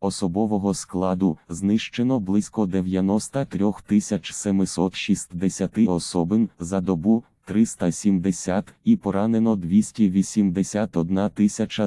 Особового складу знищено близько 93 760 особин за добу 370 і поранено 281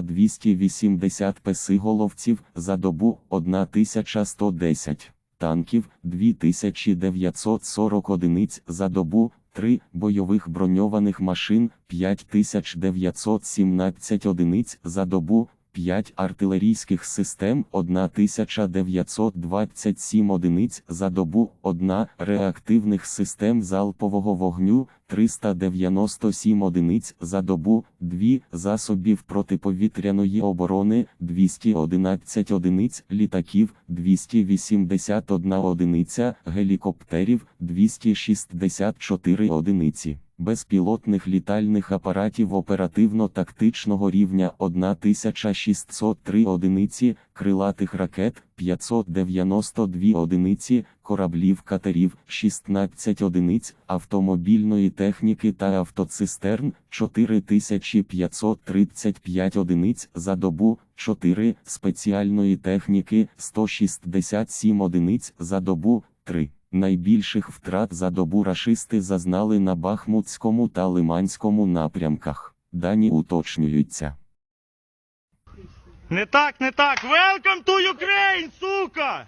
280 песиголовців за добу 1110 танків 2940 одиниць за добу, 3 бойових броньованих машин 5917 одиниць за добу, 5 артилерійських систем 1927 одиниць за добу, 1 реактивних систем залпового вогню 397 одиниць за добу, 2 засобів протиповітряної оборони 211 одиниць літаків 281 одиниця гелікоптерів 264 одиниці. Безпілотних літальних апаратів оперативно-тактичного рівня 1603 одиниці, крилатих ракет 592 одиниці, кораблів катерів 16 одиниць, автомобільної техніки та автоцистерн 4535 одиниць за добу, 4 спеціальної техніки 167 одиниць за добу, 3. Найбільших втрат за добу рашисти зазнали на Бахмутському та Лиманському напрямках. Дані уточнюються. Не так, не так. Welcome to Ukraine, сука!